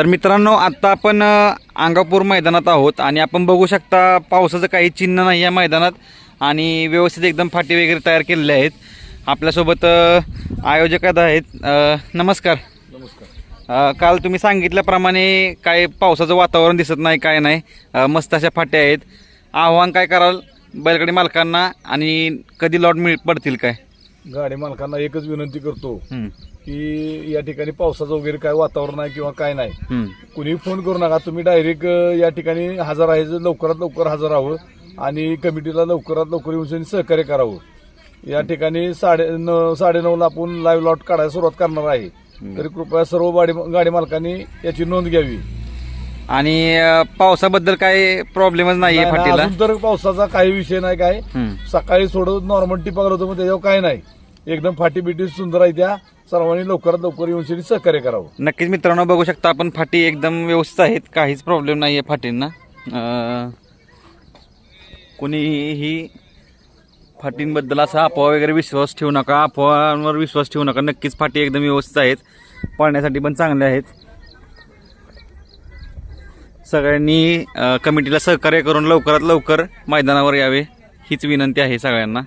तर मित्रांनो आत्ता आपण अंगापूर मैदानात आहोत आणि आपण बघू शकता पावसाचं काही चिन्ह नाही या मैदानात आणि व्यवस्थित एकदम फाटी वगैरे तयार केलेले आहेत. आपल्यासोबत आयोजक आहेत. नमस्कार. नमस्कार. काल तुम्ही सांगितल्याप्रमाणे काय पावसाचं वातावरण दिसत नाही काय नाही. मस्त अशा फाट्या आहेत. आव्हान काय कराल? बैलगाडी मालकांना आणि कधी लॉट मिळ पडतील काय? गाडी मालकांना एकच विनंती करतो की या ठिकाणी पावसाचं वगैरे काय वातावरण आहे किंवा काय नाही. कुणी फोन करू नका. तुम्ही डायरेक्ट या ठिकाणी हजर आहे लवकरात लवकर हजर राहावं आणि कमिटीला लवकरात लवकर येऊन सहकार्य करावं. या ठिकाणी साडे न साडेनऊला आपण लाईव्ह लॉट काढायला सुरुवात करणार आहे. तरी कृपया सर्व गाडी गाडी मालकांनी याची नोंद घ्यावी. आणि अ, पावसाबद्दल काय प्रॉब्लेमच नाहीये नाही, फाटीला अजून तर पावसाचा काही विषय नाही काय? हम्म. सकाळी थोडं नॉर्मल टिपा होतं मग त्याच्यावर काय नाही. एकदम फाटी बिटी सुंदर आहे त्या. सर्वांनी लवकरात लवकर येऊन त्यांनी सहकार्य करावं. नक्कीच मित्रांनो बघू शकता आपण फाटी एकदम व्यवस्थित आहेत. काहीच प्रॉब्लेम नाही आहे फाटींना. अं, कोणीही फाटींबद्दल असा अफवा वगैरे विश्वास ठेवू नका. अफवांवर विश्वास ठेवू नका. नक्कीच फाटी एकदम व्यवस्थित आहेत. पळण्यासाठी पण चांगले आहेत. सगळ्यांनी कमिटीला सहकार्य करून लवकरात लवकर मैदानावर यावे हीच विनंती आहे सगळ्यांना.